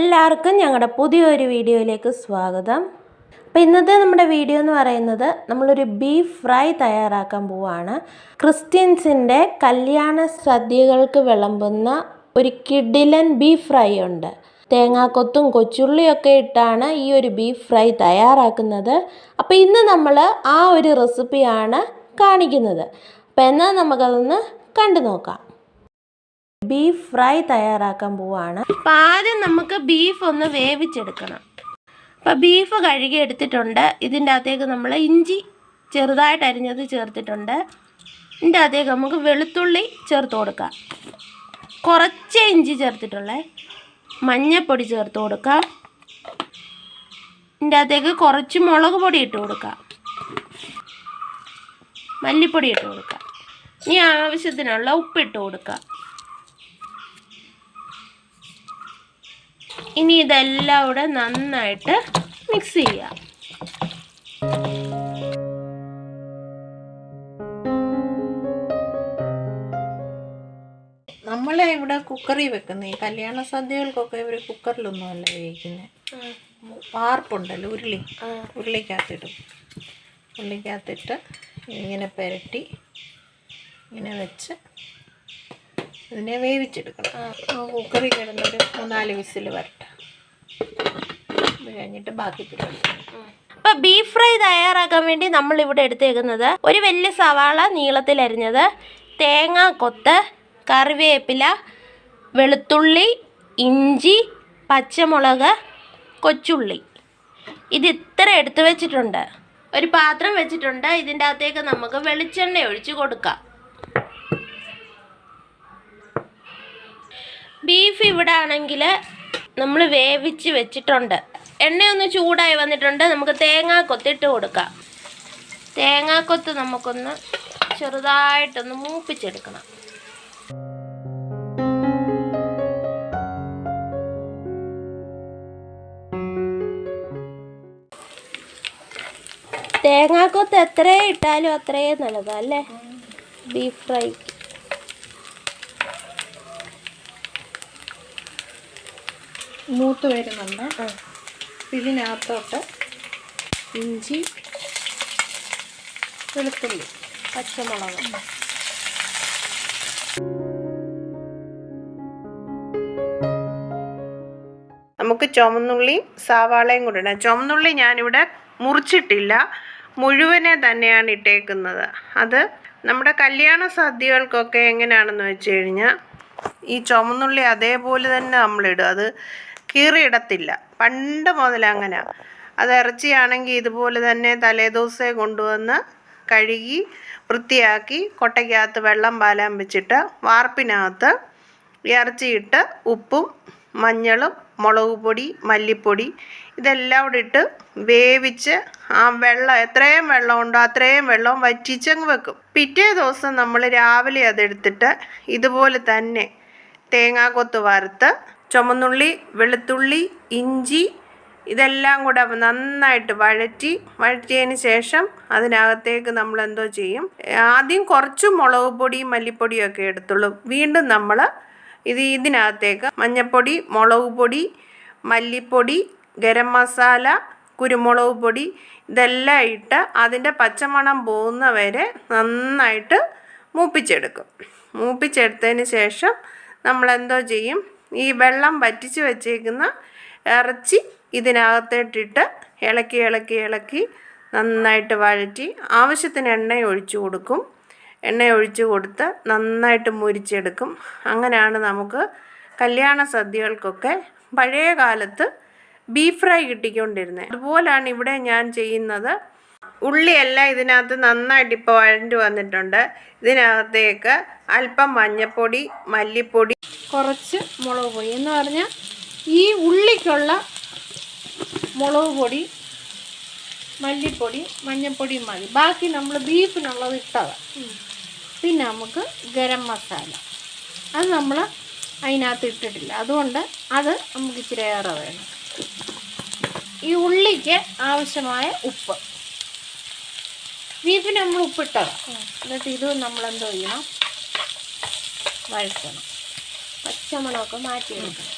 എല്ലാവർക്കും ഞങ്ങളുടെ പുതിയൊരു വീഡിയോയിലേക്ക് സ്വാഗതം. അപ്പോൾ ഇന്നത്തെ നമ്മുടെ വീഡിയോ എന്ന് പറയുന്നത് നമ്മളൊരു ബീഫ് ഫ്രൈ തയ്യാറാക്കാൻ പോവാണ്. ക്രിസ്ത്യൻസിന്റെ കല്യാണ സദ്യകൾക്ക് വിളമ്പുന്ന ഒരു കിഡിലൻ ബീഫ് ഫ്രൈ ഉണ്ട്. തേങ്ങാക്കൊത്തും കൊച്ചുള്ളിയൊക്കെ ഇട്ടാണ് ഈ ഒരു ബീഫ് ഫ്രൈ തയ്യാറാക്കുന്നത്. അപ്പോൾ ഇന്ന് നമ്മൾ ആ ഒരു റെസിപ്പിയാണ് കാണിക്കുന്നത്. അപ്പോൾ എന്നാൽ നമുക്കതൊന്ന് കണ്ടു നോക്കാം. ബീഫ് ഫ്രൈ തയ്യാറാക്കാൻ പോവാണ്. അപ്പം ആദ്യം നമുക്ക് ബീഫ് ഒന്ന് വേവിച്ചെടുക്കണം. അപ്പം ബീഫ് കഴുകി എടുത്തിട്ടുണ്ട്. ഇതിന്റെ അകത്തേക്ക് നമ്മൾ ഇഞ്ചി ചെറുതായിട്ട് അരിഞ്ഞത് ചേർത്തിട്ടുണ്ട്. ഇതിന്റെ അകത്തേക്ക് നമുക്ക് വെളുത്തുള്ളി ചേർത്ത് കൊടുക്കാം. കുറച്ച് ഇഞ്ചി ചേർത്തിട്ടുള്ളേ. മഞ്ഞൾപ്പൊടി ചേർത്ത് കൊടുക്കാം. ഇതിന്റെ അകത്തേക്ക് കുറച്ച് മുളക് പൊടി ഇട്ട് കൊടുക്കാം. മല്ലിപ്പൊടി ഇട്ട് കൊടുക്കാം. ഇനി ആവശ്യത്തിനുള്ള ഉപ്പിട്ട് കൊടുക്കാം. ഇനി ഇതെല്ലാം കൂടെ നന്നായിട്ട് മിക്സ് ചെയ്യാം. നമ്മളെ ഇവിടെ കുക്കറിൽ വെക്കുന്ന. ഈ കല്യാണ സദ്യകൾക്കൊക്കെ ഇവർ കുക്കറിലൊന്നും അല്ല വേവിക്കുന്നത് വാർപ്പുണ്ടല്ലോ ഉരുളി ഉരുളിക്കകത്തിടും. ഉരുളിക്കകത്തിട്ട് ഇങ്ങനെ പുരട്ടി ഇങ്ങനെ വെച്ച് ഇതിനെ വേവിച്ചെടുക്കണം. ആ. കുക്കറിൽ കിടന്നൊരു മൂന്നാൽ വിസിൽ വരട്ടെ. അത് കഴിഞ്ഞിട്ട് ബാക്കി പരിപാടി അപ്പോൾ ബീഫ് ഫ്രൈ തയ്യാറാക്കാൻ വേണ്ടി നമ്മൾ ഇവിടെ എടുത്തേക്കുന്നത് ഒരു വലിയ സവാള നീളത്തിൽ അരിഞ്ഞത് തേങ്ങ കൊത്ത് കറിവേപ്പില വെളുത്തുള്ളി ഇഞ്ചി പച്ചമുളക് കൊച്ചുള്ളി. ഇത് ഇത്ര എടുത്തു വെച്ചിട്ടുണ്ട്. ഒരു പാത്രം വെച്ചിട്ടുണ്ട്. ഇതിന്റെ അകത്തേക്ക് നമുക്ക് വെളിച്ചെണ്ണ ഒഴിച്ച് കൊടുക്കാം. ബീഫ് ഇവിടെ ആണെങ്കിൽ നമ്മൾ വേവിച്ച് വെച്ചിട്ടുണ്ട്. എണ്ണയൊന്ന് ചൂടായി വന്നിട്ടുണ്ട്. നമുക്ക് തേങ്ങാ കൊത്തിട്ട് കൊടുക്കാം. തേങ്ങാ കൊത്ത് നമുക്കൊന്ന് ചെറുതായിട്ടൊന്ന് മൂപ്പിച്ചെടുക്കണം. തേങ്ങാക്കൊത്ത് എത്രയും ഇട്ടാലും അത്രയും നല്ലതാണ് അല്ലേ? ബീഫ് ഫ്രൈ മൂത്ത് വരുന്നുണ്ട്. ഇതിനകത്തോട്ട് ഇഞ്ചി വെളുത്തുള്ളി പച്ചമുളക്. നമുക്ക് ചുമന്നുള്ളിയും സാവാളയും കൂടെ ഇടാം. ചുമന്നുള്ളി ഞാനിവിടെ മുറിച്ചിട്ടില്ല. മുഴുവനെ തന്നെയാണ് ഇട്ടേക്കുന്നത്. അത് നമ്മുടെ കല്യാണ സദ്യകൾക്കൊക്കെ എങ്ങനെയാണെന്ന് വെച്ച് കഴിഞ്ഞാൽ ഈ ചുമന്നുള്ളി അതേപോലെ തന്നെ നമ്മളിടും. അത് കീറിയിടത്തില്ല. പണ്ട് മുതൽ അങ്ങനെ. അത് ഇറച്ചിയാണെങ്കിൽ ഇതുപോലെ തന്നെ തലേദിവസേ കൊണ്ടുവന്ന് കഴുകി വൃത്തിയാക്കി കൊട്ടയ്ക്കകത്ത് വെള്ളം പാലാൻ വെച്ചിട്ട് വാർപ്പിനകത്ത് ഇറച്ചിയിട്ട് ഉപ്പും മഞ്ഞളും മുളക് പൊടി മല്ലിപ്പൊടി ഇതെല്ലാം കൂടി ഇട്ട് വേവിച്ച് ആ വെള്ളം എത്രയും വെള്ളം ഉണ്ടോ അത്രയും വെള്ളം വറ്റിച്ചങ്ങ് വെക്കും. പിറ്റേ ദിവസം നമ്മൾ രാവിലെ അതെടുത്തിട്ട് ഇതുപോലെ തന്നെ തേങ്ങാക്കൊത്ത് വറുത്ത് ചുമന്നുള്ളി വെളുത്തുള്ളി ഇഞ്ചി ഇതെല്ലാം കൂടെ നന്നായിട്ട് വഴറ്റി വഴറ്റിയതിന് ശേഷം അതിനകത്തേക്ക് നമ്മൾ എന്തോ ചെയ്യും. ആദ്യം കുറച്ച് മുളക് പൊടിയും മല്ലിപ്പൊടിയും ഒക്കെ എടുത്തുള്ളൂ. വീണ്ടും നമ്മൾ ഇത് ഇതിനകത്തേക്ക് മഞ്ഞൾപ്പൊടി മുളക് പൊടി മല്ലിപ്പൊടി ഗരം മസാല കുരുമുളക് പൊടി ഇതെല്ലാം ഇട്ട് അതിന്റെ പച്ചമണം പോകുന്ന വരെ നന്നായിട്ട് മൂപ്പിച്ചെടുക്കും. മൂപ്പിച്ചെടുത്തതിന് ശേഷം നമ്മളെന്തോ ചെയ്യും? ഈ വെള്ളം വറ്റിച്ച് വെച്ചേക്കുന്ന ഇറച്ചി ഇതിനകത്തേട്ടിട്ട് ഇളക്കി ഇളക്കി ഇളക്കി നന്നായിട്ട് വഴറ്റി ആവശ്യത്തിന് എണ്ണ ഒഴിച്ചു കൊടുക്കും. എണ്ണ ഒഴിച്ച് കൊടുത്ത് നന്നായിട്ട് മുരിച്ചെടുക്കും. അങ്ങനെയാണ് നമുക്ക് കല്യാണ സദ്യകൾക്കൊക്കെ പഴയ കാലത്ത് ബീഫ് ഫ്രൈ കിട്ടിക്കൊണ്ടിരുന്നത്. അതുപോലാണ് ഇവിടെ ഞാൻ ചെയ്യുന്നത്. ഉള്ളിയെല്ലാം ഇതിനകത്ത് നന്നായിട്ട് ഇപ്പോൾ വഴണ്ട് വന്നിട്ടുണ്ട്. ഇതിനകത്തേക്ക് അല്പം മഞ്ഞൾപ്പൊടി മല്ലിപ്പൊടി കുറച്ച് മുളക് പൊടി. എന്ന് പറഞ്ഞാൽ ഈ ഉള്ളിക്കുള്ള മുളക് പൊടി മല്ലിപ്പൊടി മഞ്ഞൾപ്പൊടി മതി. ബാക്കി നമ്മൾ ബീഫിനുള്ളത് ഇട്ടതാണ് പിന്നെ നമുക്ക് ഗരം മസാല. അത് നമ്മൾ അതിനകത്ത് ഇട്ടിട്ടില്ല. അതുകൊണ്ട് അത് നമുക്ക് ഇച്ചിരി ഏറെ വേണം. ഈ ഉള്ളിക്ക് ആവശ്യമായ ഉപ്പ്. ബീഫിന് നമ്മൾ ഉപ്പിട്ടതാണ് എന്നിട്ട് ഇത് നമ്മൾ എന്തോ ചെയ്യണം? വഴറ്റണം. പച്ചമുളകൊക്കെ മാറ്റി കൊടുക്കണം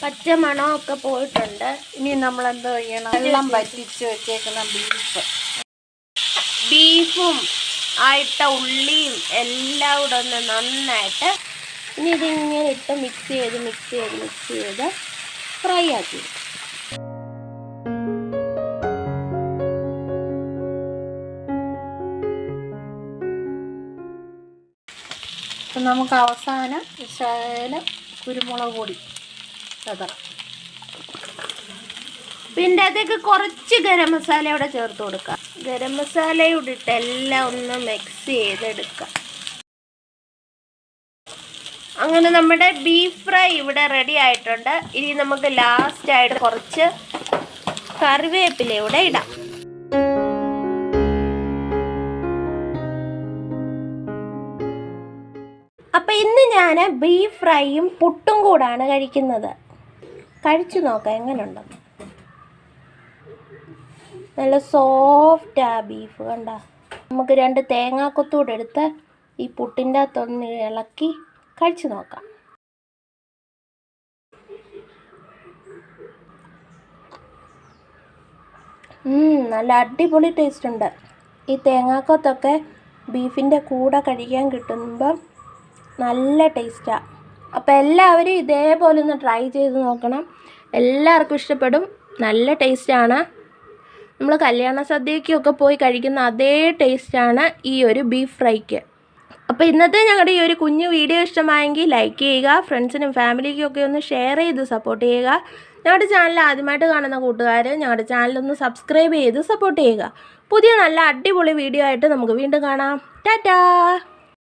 പച്ചമണമൊക്കെ പോയിട്ടുണ്ട്. ഇനി നമ്മൾ എന്താ ചെയ്യണം വെള്ളം വറ്റിച്ച് വെച്ചേക്കുന്ന ബീഫ് ബീഫും ആയിട്ട ഉള്ളിയും എല്ലാം കൂടെ ഒന്ന് നന്നായിട്ട് ഇനി ഇതിങ്ങനെ ഇട്ട് മിക്സ് ചെയ്ത് മിക്സ് ചെയ്ത് മിക്സ് ചെയ്ത് ഫ്രൈ ആക്കി അപ്പം നമുക്ക് അവസാനം ശകലം കുരുമുളക് പൊടി ചതറാം പിന്നെ അതേക്ക് കുറച്ച് ഗരം മസാല ഇവിടെ ചേർത്ത് കൊടുക്കാം. ഗരം മസാല ഇട്ട് എല്ലാം ഒന്ന് മിക്സ് ചെയ്തെടുക്കാം. അങ്ങനെ നമ്മുടെ ബീഫ് ഫ്രൈ ഇവിടെ റെഡി ആയിട്ടുണ്ട്. ഇനി നമുക്ക് ലാസ്റ്റായിട്ട് കുറച്ച് കറിവേപ്പില ഇവിടെ ഇടാം. ഇന്ന് ഞാൻ ബീഫ് ഫ്രൈയും പുട്ടും കൂടാണ് കഴിക്കുന്നത്. കഴിച്ചു നോക്കാം എങ്ങനെയുണ്ടെന്ന് നല്ല സോഫ്റ്റ് ബീഫ് കണ്ട? നമുക്ക് രണ്ട് തേങ്ങാക്കൊത്തൂടെ എടുത്ത് ഈ പുട്ടിന്റെ അകത്തൊന്ന് ഇളക്കി കഴിച്ചു നോക്കാം. നല്ല അടിപൊളി ടേസ്റ്റ് ഉണ്ട്. ഈ തേങ്ങാക്കൊത്തൊക്കെ ബീഫിന്റെ കൂടെ കഴിക്കാൻ കിട്ടുമ്പം നല്ല ടേസ്റ്റാണ് അപ്പോൾ എല്ലാവരും ഇതേപോലെ ഒന്ന് ട്രൈ ചെയ്ത് നോക്കണം. എല്ലാവർക്കും ഇഷ്ടപ്പെടും. നല്ല ടേസ്റ്റാണ് നമ്മൾ കല്യാണ സദ്യക്കൊക്കെ പോയി കഴിക്കുന്ന അതേ ടേസ്റ്റാണ് ഈ ഒരു ബീഫ് ഫ്രൈക്ക് അപ്പോൾ ഇന്നത്തെ ഞങ്ങളുടെ ഈ ഒരു കുഞ്ഞു വീഡിയോ ഇഷ്ടമായെങ്കിൽ ലൈക്ക് ചെയ്യുക ഫ്രണ്ട്സിനും ഫാമിലിക്കൊക്കെ ഒന്ന് ഷെയർ ചെയ്ത് സപ്പോർട്ട് ചെയ്യുക. ഞങ്ങളുടെ ചാനൽ ആദ്യമായിട്ട് കാണുന്ന കൂട്ടുകാർ ഞങ്ങളുടെ ചാനലൊന്ന് സബ്സ്ക്രൈബ് ചെയ്ത് സപ്പോർട്ട് ചെയ്യുക. പുതിയ നല്ല അടിപൊളി വീഡിയോ ആയിട്ട് നമുക്ക് വീണ്ടും കാണാം. ടാറ്റാ!